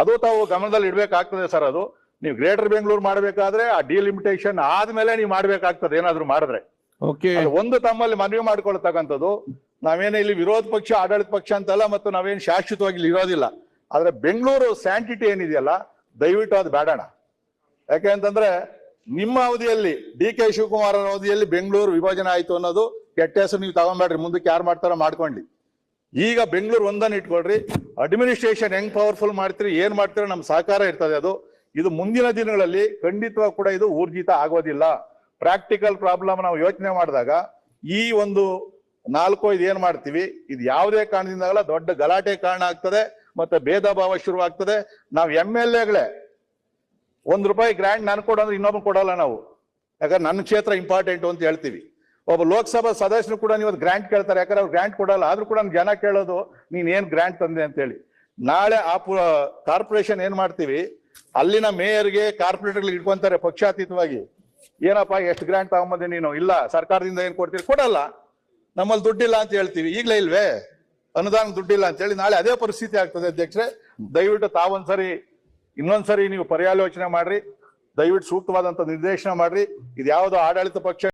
ಅದು ತಾವು ಗಮನದಲ್ಲಿ ಇಡಬೇಕಾಗ್ತದೆ ಸರ್ ಅದು. ನೀವು ಗ್ರೇಟರ್ ಬೆಂಗಳೂರು ಮಾಡಬೇಕಾದ್ರೆ ಆ ಡಿಲಿಮಿಟೇಷನ್ ಆದ್ಮೇಲೆ ನೀವು ಮಾಡ್ಬೇಕಾಗ್ತದೆ ಏನಾದ್ರು ಮಾಡಿದ್ರೆ. ಓಕೆ ಒಂದು ತಮ್ಮಲ್ಲಿ ಮನವಿ ಮಾಡ್ಕೊಳ್ತಕ್ಕಂಥದ್ದು. ನಾವೇನೇ ಇಲ್ಲಿ ವಿರೋಧ ಪಕ್ಷ ಆಡಳಿತ ಪಕ್ಷ ಅಂತಲ್ಲ ಮತ್ತು ನಾವೇನು ಶಾಶ್ವತವಾಗಿ ಇಲ್ಲಿ ಇರೋದಿಲ್ಲ. ಆದ್ರೆ ಬೆಂಗಳೂರು ಸ್ಯಾಂಟಿಟಿ ಏನಿದೆಯಲ್ಲ ದಯವಿಟ್ಟು ಅದು ಬೇಡಣ ಯಾಕೆ ಅಂತಂದ್ರೆ ನಿಮ್ಮ ಅವಧಿಯಲ್ಲಿ ಡಿ ಕೆ ಶಿವಕುಮಾರ್ ಅವರ ಅವಧಿಯಲ್ಲಿ ಬೆಂಗಳೂರು ವಿಭಜನೆ ಆಯ್ತು ಅನ್ನೋದು ಕೆಟ್ಟ ಹೆಸರು ನೀವು ತಗೊಂಬೇಡ್ರಿ ಮುಂದಕ್ಕೆ ಯಾರು ಮಾಡ್ತಾರೋ ಮಾಡ್ಕೊಳ್ಳಿ ಈಗ ಬೆಂಗಳೂರು ಒಂದನ್ನು ಇಟ್ಕೊಳ್ರಿ. ಅಡ್ಮಿನಿಸ್ಟ್ರೇಷನ್ ಹೆಂಗ್ ಪವರ್ಫುಲ್ ಮಾಡ್ತೀರಿ, ಏನ್ ಮಾಡ್ತೀರೋ, ನಮ್ ಸಹಕಾರ ಇರ್ತದೆ ಅದು. ಇದು ಮುಂದಿನ ದಿನಗಳಲ್ಲಿ ಖಂಡಿತವಾಗಿ ಕೂಡ ಇದು ಊರ್ಜಿತ ಆಗೋದಿಲ್ಲ. ಪ್ರಾಕ್ಟಿಕಲ್ ಪ್ರಾಬ್ಲಮ್ ನಾವು ಯೋಚನೆ ಮಾಡಿದಾಗ ಈ ಒಂದು ನಾಲ್ಕು ಇದು ಏನ್ ಮಾಡ್ತೀವಿ, ಇದು ಯಾವುದೇ ಕಾರಣದಿಂದಾಗಲ್ಲ ದೊಡ್ಡ ಗಲಾಟೆ ಕಾರಣ ಆಗ್ತದೆ ಮತ್ತೆ ಭೇದ ಭಾವ ಶುರುವಾಗ್ತದೆ. ನಾವು ಎಂ ಎಲ್ ಎಗಳೇ ಒಂದ್ ರೂಪಾಯಿ ಗ್ರಾಂಟ್ ನಾನು ಕೊಡಂದ್ರೆ ಇನ್ನೊಬ್ಬ ಕೊಡಲ್ಲ ನಾವು. ಯಾಕಂದ್ರೆ ನನ್ನ ಕ್ಷೇತ್ರ ಇಂಪಾರ್ಟೆಂಟ್ ಅಂತ ಹೇಳ್ತೀವಿ. ಒಬ್ಬ ಲೋಕಸಭಾ ಸದಸ್ಯರು ಕೂಡ ನೀವು ಗ್ರಾಂಟ್ ಕೇಳ್ತಾರೆ. ಯಾಕಂದ್ರೆ ಅವ್ರು ಗ್ರಾಂಟ್ ಕೊಡಲ್ಲ. ಆದ್ರೂ ಕೂಡ ಜನ ಕೇಳೋದು, ನೀನ್ ಏನ್ ಗ್ರಾಂಟ್ ತಂದೆ? ಅಂತ ಹೇಳಿ. ನಾಳೆ ಆ ಕಾರ್ಪೊರೇಷನ್ ಏನ್ ಮಾಡ್ತೀವಿ? ಅಲ್ಲಿನ ಮೇಯರ್ಗೆ ಕಾರ್ಪೊರೇಟರ್ಗಳಿಗೆ ಇಟ್ಕೊಂತಾರೆ ಪಕ್ಷಾತೀತವಾಗಿ. ಏನಪ್ಪಾ, ಎಷ್ಟು ಗ್ರಾಂಟ್ ತಗೊಂಬಂದೆ ನೀನು? ಇಲ್ಲ, ಸರ್ಕಾರದಿಂದ ಏನ್ ಕೊಡ್ತೀರಿ? ಕೊಡಲ್ಲ. ನಮ್ಮಲ್ಲಿ ದುಡ್ಡಿಲ್ಲ ಅಂತ ಹೇಳ್ತೀವಿ. ಈಗಲೇ ಇಲ್ವೇ? ಅನುದಾನ ದುಡ್ಡಿಲ್ಲ ಅಂತ ಹೇಳಿ ನಾಳೆ ಅದೇ ಪರಿಸ್ಥಿತಿ ಆಗ್ತದೆ ಅಧ್ಯಕ್ಷರೇ. ದಯವಿಟ್ಟು ತಾವೊಂದ್ಸರಿ, ಇನ್ನೊಂದ್ಸರಿ ನೀವು ಪರ್ಯಾಲೋಚನೆ ಮಾಡ್ರಿ. ದಯವಿಟ್ಟು ಸೂಕ್ತವಾದಂತ ನಿರ್ದೇಶನ ಮಾಡ್ರಿ. ಇದು ಯಾವ್ದೋ ಆಡಳಿತ ಪಕ್ಷ